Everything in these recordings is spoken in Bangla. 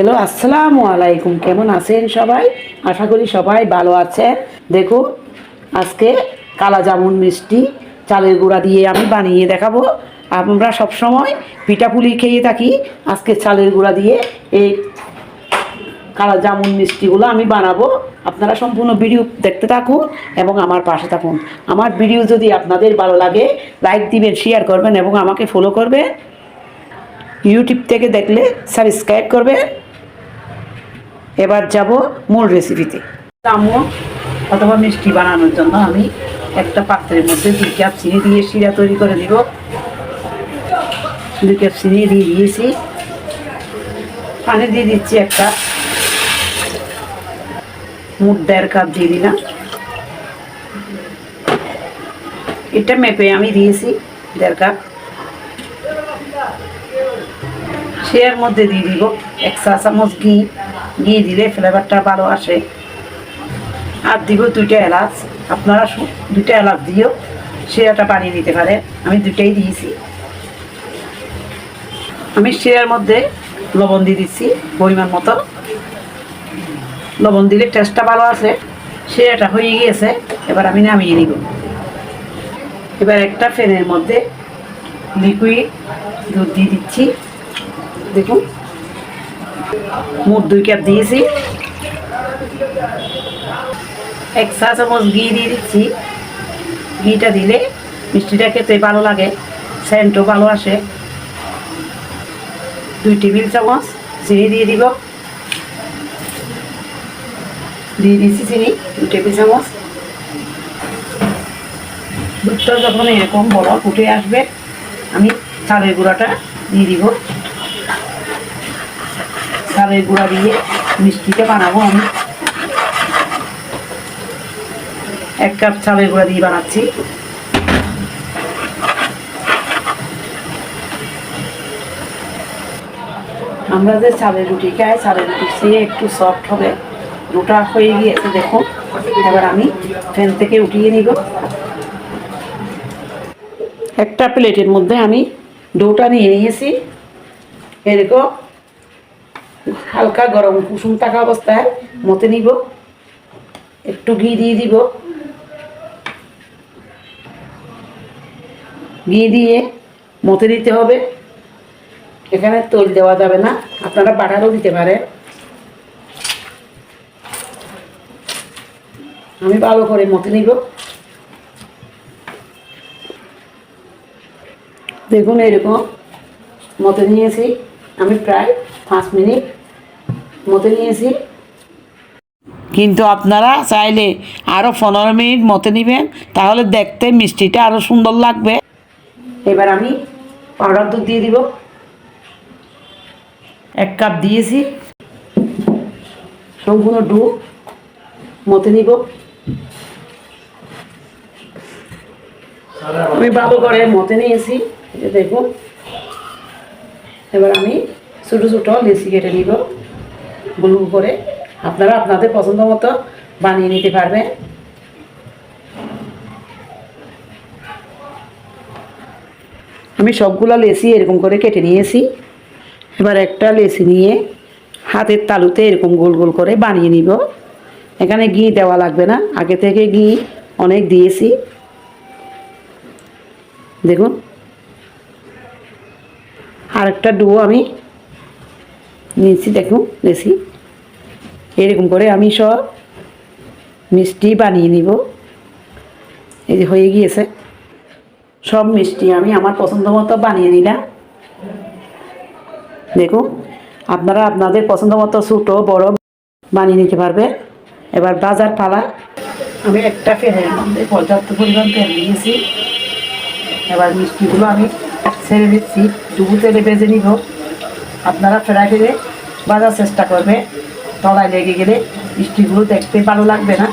হ্যালো, আসসালামু আলাইকুম। কেমন আছেন সবাই? আশা করি সবাই ভালো আছে দেখো, আজকে কালা জামুন মিষ্টি, চালের গুঁড়া দিয়ে আমি বানিয়ে দেখাবো। আমরা সব সময় পিঠাপুলি খেয়ে থাকি। আজকে চালের গুঁড়া দিয়ে এই কালা জামুন মিষ্টিগুলো আমি বানাবো। আপনারা সম্পূর্ণ ভিডিও দেখতে থাকুন এবং আমার পাশে থাকুন। আমার ভিডিও যদি আপনাদের ভালো লাগে, লাইক দিবেন, শেয়ার করবেন এবং আমাকে ফলো করবেন। ইউটিউব থেকে দেখলে সাবস্ক্রাইব করবে এবার যাব মূল রেসিপিতে জামুন অথবা মিষ্টি বানানোর জন্য আমি একটা পাত্রের মধ্যে দুই কাপ চিনি দিয়ে শিরা তৈরি করে দিব। দুই কাপ চিনি দিয়ে দিয়েছি। পানি দিয়ে দিচ্ছি একটা মুখ দেড় কাপ দিয়ে দিলাম। এটা মেপে আমি দিয়েছি দেড় কাপ সের মধ্যে দিয়ে দিব এক চা চামচ ঘি। ঘি দিলে ফ্লেভারটা ভালো আসে। আর দিব দুইটা এলাচ। আপনারা দুইটা এলাচ দিও সেরাটা বানিয়ে নিতে পারে আমি দুইটাই দিয়েছি। আমি সেরার মধ্যে লবণ দিয়ে দিচ্ছি, পরিমাণ মতো। লবণ দিলে টেস্টটা ভালো আছে সেরাটা হয়ে গিয়েছে, এবার আমি নামিয়ে নিব। এবার একটা ফ্যানের মধ্যে লিকুইড দুধ দিয়ে দিচ্ছি। দেখুন। মোট দুই কাপ দিয়েছি। এক চা চামচ ঘি দিয়ে দিচ্ছি। ঘিটা দিলে মিষ্টিটা খেতে ভালো লাগে, সেন্টও ভালো আসে। দুই টেবিল চামচ চিনি দিয়ে দিব। দিয়ে দিচ্ছি চিনি, দুই টেবিল চামচ। দুধটা যখন এরকম বড় ফুটে আসবে, আমি চালের গুঁড়াটা দিয়ে দিব। চালের গুঁড়া দিয়ে মিষ্টিটা বানাবো আমি। এক কাপ চালের গুঁড়া দিয়ে বানাচ্ছি। আমরা যে চালের রুটি খাই, চালের রুটি সে একটু সফট হবে। রুটা হয়ে গিয়েছে দেখুন এবার আমি ফ্যান থেকে উঠিয়ে নিব। একটা প্লেটের মধ্যে আমি ডোটা নিয়ে নিয়েছি। এরকম হালকা গরম কুসুম থাকা অবস্থায় মতে নিব। একটু ঘি দিয়ে দিব। ঘি দিয়ে মতে দিতে হবে। এখানে তৈল দেওয়া যাবে না। আপনারা বাটারও দিতে পারেন। আমি ভালো করে মতে নিব। দেখুন, এরকম মতে নিয়েছি। আমি প্রায় পাঁচ মিনিট মতে নিয়েছি। কিন্তু আপনারা চাইলে আরও পনেরো মিনিট মতে নেবেন তাহলে দেখতে মিষ্টিটা আরও সুন্দর লাগবে। এবার আমি পাউডার দুধ দিয়ে দিব। এক কাপ দিয়েছি। সম্পূর্ণ ডু মতে নিব। আমি ভালো করে মতে নিয়েছি দেখুন। এবার আমি ছোটো ছোটো লেসি কেটে নিব। গুলু করে আপনারা আপনাদের পছন্দ মতো বানিয়ে নিতে পারবেন। আমি সবগুলো লেসি এরকম করে কেটে নিয়েছি। এবার একটা লেসি নিয়ে হাতের তালুতে এরকম গোল গোল করে বানিয়ে নিব। এখানে ঘি দেওয়া লাগবে না, আগে থেকে ঘি অনেক দিয়েছি। দেখুন। আরেকটা ডুয়ো আমি নিয়েছি দেখুন লেসি এরকম করে আমি সব মিষ্টি বানিয়ে নিব। এই যে হয়ে গিয়েছে। সব মিষ্টি আমি আমার পছন্দ মতো বানিয়ে নিলাম। দেখুন, আপনারা আপনাদের পছন্দ মতো ছোটো, বড় বানিয়ে নিতে পারবে। এবার বাজার পালা। আমি একটা মধ্যে পর্যাপ্ত পরিমাণ তেল দিয়েছি এবার মিষ্টিগুলো আমি ছেড়ে দিচ্ছি। ডুবু তেলে ভেজে নিব। আপনারা ফেরাই ফেলে বাজার চেষ্টা করবে। তলায় লেগে গেলে মিষ্টিগুলো দেখতে ভালো লাগবে না।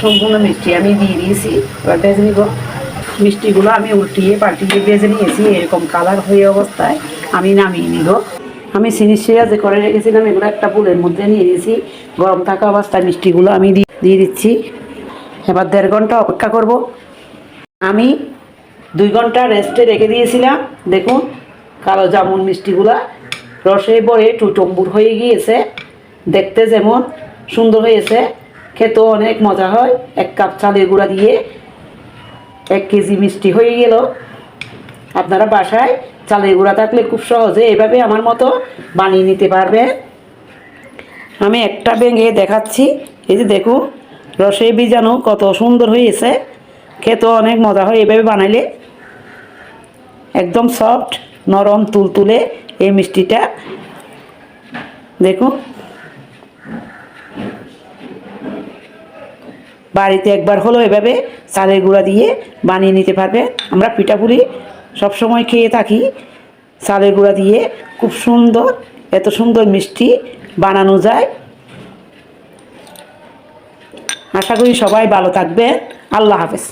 সম্পূর্ণ মিষ্টি আমি দিয়ে দিয়েছি। এবার ভেজে নিব। মিষ্টিগুলো আমি উল্টিয়ে পাল্টিয়ে বেজে নিয়েছি। এরকম কালার হয়ে অবস্থায় আমি নামিয়ে নিব। আমি শিরা যে করে রেখেছিলাম, এগুলো একটা বুলের মধ্যে নিয়ে নিয়েছি। গরম থাকা অবস্থায় মিষ্টিগুলো আমি দিয়ে দিচ্ছি। এবার দেড় ঘণ্টা অপেক্ষা করব। আমি দুই ঘণ্টা রেস্টে রেখে দিয়েছিলাম। দেখুন, কালো জামুন মিষ্টিগুলা রসে ভরে টুটম্বুর হয়ে গিয়েছে। দেখতে যেমন সুন্দর হয়েছে, খেতেও অনেক মজা হয়। এক কাপ চালের গুঁড়া দিয়ে এক কেজি মিষ্টি হয়ে গেল। আপনারা বাসায় চালের গুঁড়া থাকলে খুব সহজে এভাবে আমার মতো বানিয়ে নিতে পারবেন। আমি একটা ভেঙে দেখাচ্ছি। এই যে দেখুন, রসে বীজাণু কত সুন্দর হয়েছে। খেতেও অনেক মজা হয় এভাবে বানাইলে। একদম সফট নরম, তুলতুলে এই মিষ্টিটা। দেখুন। বাড়িতে একবার হলো এভাবে চালের গুঁড়া দিয়ে বানিয়ে নিতে পারবে আমরা পিঠাপুলি সবসময় খেয়ে থাকি। চালের গুঁড়া দিয়ে খুব সুন্দর, এত সুন্দর মিষ্টি বানানো যায়। আশা করি সবাই ভালো থাকবেন। আল্লাহ হাফেজ।